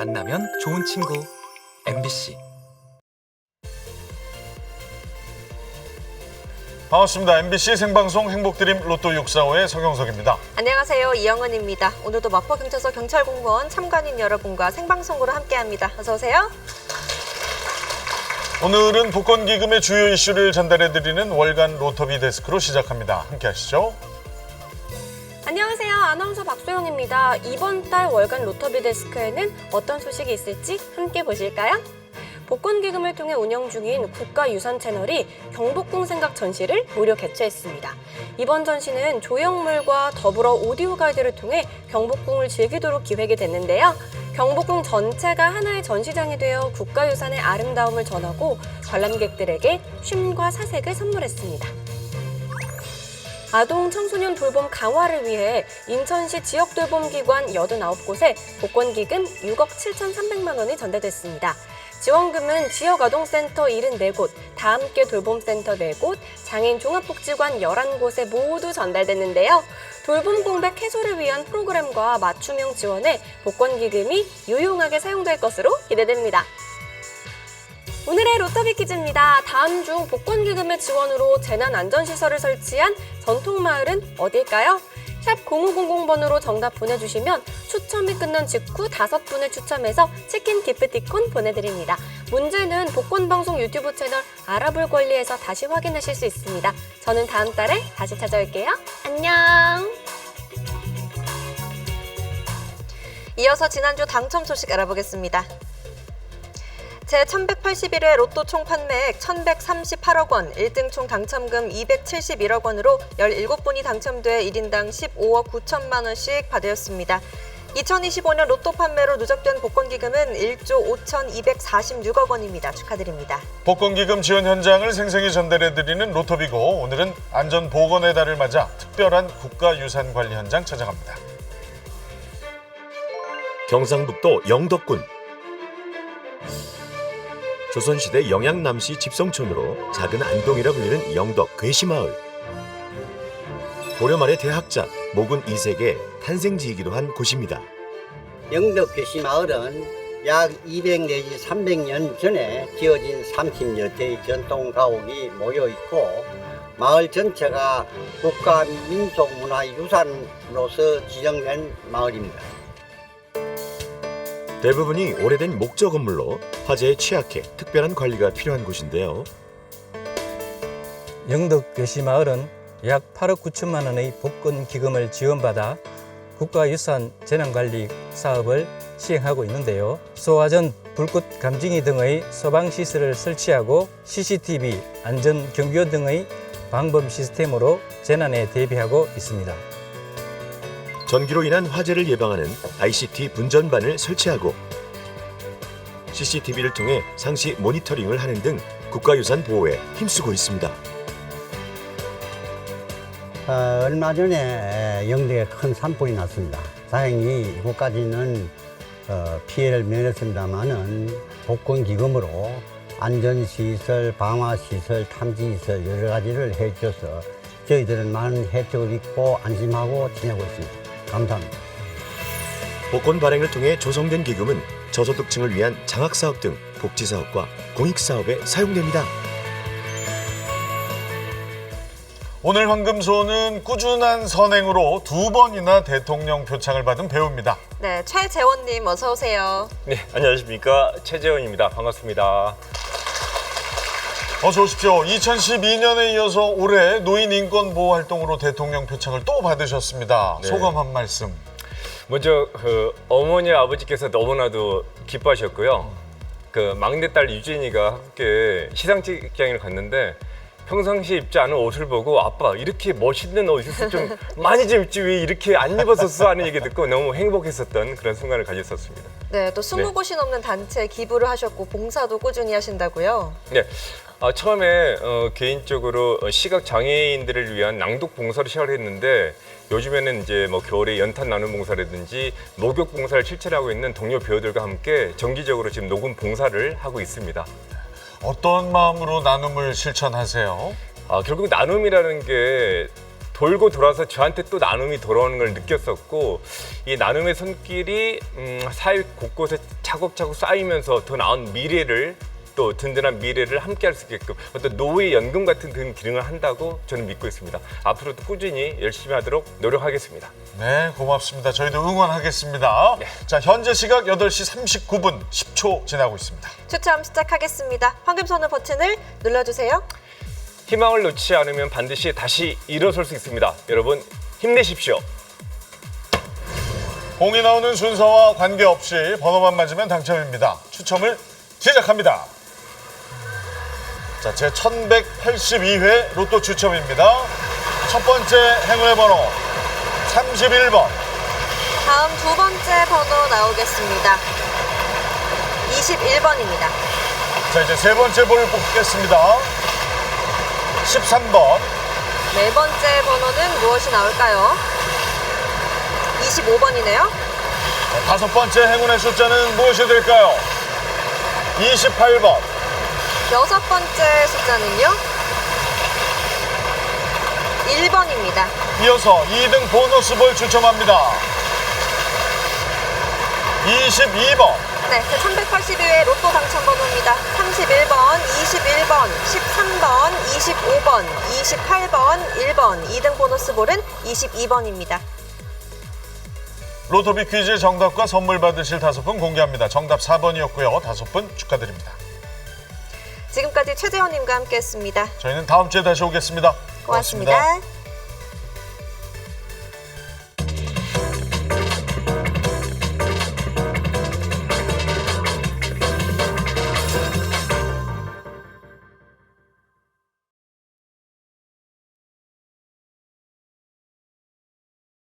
만나면 좋은 친구 MBC 반갑습니다. MBC 생방송 행복드림 로또 645의 서경석입니다. 안녕하세요. 이영은입니다. 오늘도 마포경찰서 경찰공무원 참관인 여러분과 생방송으로 함께합니다. 어서 오세요. 오늘은 복권기금의 주요 이슈를 전달해드리는 월간 로터비 데스크로 시작합니다. 함께 하시죠. 안녕하세요. 아나운서 박소영입니다. 이번 달 월간 로터비 데스크에는 어떤 소식이 있을지 함께 보실까요? 복권기금을 통해 운영 중인 국가유산 채널이 경복궁 생각 전시를 무료 개최했습니다. 이번 전시는 조형물과 더불어 오디오 가이드를 통해 경복궁을 즐기도록 기획이 됐는데요. 경복궁 전체가 하나의 전시장이 되어 국가유산의 아름다움을 전하고 관람객들에게 쉼과 사색을 선물했습니다. 아동 청소년 돌봄 강화를 위해 인천시 지역 돌봄 기관 89곳에 복권 기금 6억 7,300만 원이 전달됐습니다. 지원금은 지역아동센터 74곳, 다함께 돌봄센터 4곳, 장애인 종합복지관 11곳에 모두 전달됐는데요. 돌봄 공백 해소를 위한 프로그램과 맞춤형 지원에 복권기금이 유용하게 사용될 것으로 기대됩니다. 오늘의 로터비 퀴즈입니다. 다음 중 복권 기금의 지원으로 재난안전시설을 설치한 전통마을은 어딜까요? 샵 0500번으로 정답 보내주시면 추첨이 끝난 직후 다섯 분을 추첨해서 치킨 기프티콘 보내드립니다. 문제는 복권방송 유튜브 채널 알아볼 권리에서 다시 확인하실 수 있습니다. 저는 다음 달에 다시 찾아올게요. 안녕! 이어서 지난주 당첨 소식 알아보겠습니다. 제 1181회 로또 총 판매액 1138억 원, 1등 총 당첨금 271억 원으로 17분이 당첨돼 1인당 15억 9천만 원씩 받으셨습니다. 2025년 로또 판매로 누적된 복권기금은 1조 5,246억 원입니다. 축하드립니다. 복권기금 지원 현장을 생생히 전달해드리는 로터비고 오늘은 안전보건의 달을 맞아 특별한 국가유산관리 현장 찾아갑니다. 경상북도 영덕군 조선시대 영양남씨 집성촌으로 작은 안동이라 불리는 영덕 괴시마을 고려 말의 대학자 모군 이색의 탄생지이기도 한 곳입니다. 영덕 괴시마을은 약 200 내지 300년 전에 지어진 30여 대의 전통 가옥이 모여 있고 마을 전체가 국가 민속 문화 유산으로서 지정된 마을입니다. 대부분이 오래된 목조 건물로 화재에 취약해 특별한 관리가 필요한 곳인데요. 영덕 괴시마을은 약 8억 9천만 원의 복권 기금을 지원받아 국가유산 재난관리 사업을 시행하고 있는데요. 소화전, 불꽃 감징이 등의 소방 시설을 설치하고 CCTV, 안전 경보 등의 방범 시스템으로 재난에 대비하고 있습니다. 전기로 인한 화재를 예방하는 ICT 분전반을 설치하고 CCTV를 통해 상시 모니터링을 하는 등 국가유산 보호에 힘쓰고 있습니다. 어, 얼마 전에 영덕에 큰 산불이 났습니다. 다행히 이곳까지는 어, 피해를 면했습니다만은 복권 기금으로 안전시설, 방화시설, 탐지시설 여러 가지를 해주셔서 저희들은 많은 혜택을 입고 안심하고 지내고 있습니다. 감사합니다. 복권 발행을 통해 조성된 기금은 저소득층을 위한 장학사업 등 복지사업과 공익사업에 사용됩니다. 오늘 황금소는 꾸준한 선행으로 두 번이나 대통령 표창을 받은 배우입니다. 네, 최재원님 어서 오세요. 네, 안녕하십니까. 최재원입니다. 반갑습니다. 어서 오십시오. 2012년에 이어서 올해 노인 인권 보호 활동으로 대통령 표창을 또 받으셨습니다. 네. 소감 한 말씀. 먼저 그 어머니 아버지께서 너무나도 기뻐하셨고요. 그 막내딸 유진이가 함께 시상 직장을 갔는데 평상시에 입지 않은 옷을 보고 아빠 이렇게 멋있는 옷을 좀 많이 좀 입지 왜 이렇게 안 입었었어 하는 얘기 듣고 너무 행복했었던 그런 순간을 가졌었습니다. 네, 또 20곳이 넘는 단체에 기부를 하셨고 봉사도 꾸준히 하신다고요. 네. 아, 처음에 어, 개인적으로 어, 시각 장애인들을 위한 낭독 봉사를 시작을 했는데 요즘에는 이제 뭐 겨울에 연탄 나눔 봉사라든지 목욕 봉사를 실천하고 있는 동료 배우들과 함께 정기적으로 지금 녹음 봉사를 하고 있습니다. 어떤 마음으로 나눔을 실천하세요? 아, 결국 나눔이라는 게 돌고 돌아서 저한테 또 나눔이 돌아오는 걸 느꼈었고 이 나눔의 손길이 음, 사회 곳곳에 차곡차곡 쌓이면서 더 나은 미래를 또 든든한 미래를 함께 할 수 있게끔 어떤 노예 연금 같은 그런 기능을 한다고 저는 믿고 있습니다. 앞으로도 꾸준히 열심히 하도록 노력하겠습니다. 네, 고맙습니다. 저희도 응원하겠습니다. 네. 자, 현재 시각 8시 39분 10초 지나고 있습니다. 추첨 시작하겠습니다. 황금 손을 버튼을 눌러주세요. 희망을 놓지 않으면 반드시 다시 일어설 수 있습니다. 여러분 힘내십시오. 공이 나오는 순서와 관계없이 번호만 맞으면 당첨입니다. 추첨을 시작합니다. 자, 제 1182회 로또 추첨입니다. 첫 번째 행운의 번호 31번. 다음 두 번째 번호 나오겠습니다. 21번입니다. 자, 이제 세 번째 볼을 뽑겠습니다. 13번. 네 번째 번호는 무엇이 나올까요? 25번이네요. 다섯 번째 행운의 숫자는 무엇이 될까요? 28번. 여섯 번째 숫자는요? 1번입니다. 이어서 2등 보너스 볼 추첨합니다. 22번. 네, 제 1182회 로또 당첨 번호입니다. 31번, 21번, 13번, 25번, 28번, 1번. 2등 보너스 볼은 22번입니다. 로토비 퀴즈 정답과 선물 받으실 다섯 분 공개합니다. 정답 4번이었고요. 다섯 분 축하드립니다. 지금까지 최재원님과 함께했습니다. 저희는 다음 주에 다시 오겠습니다. 고맙습니다.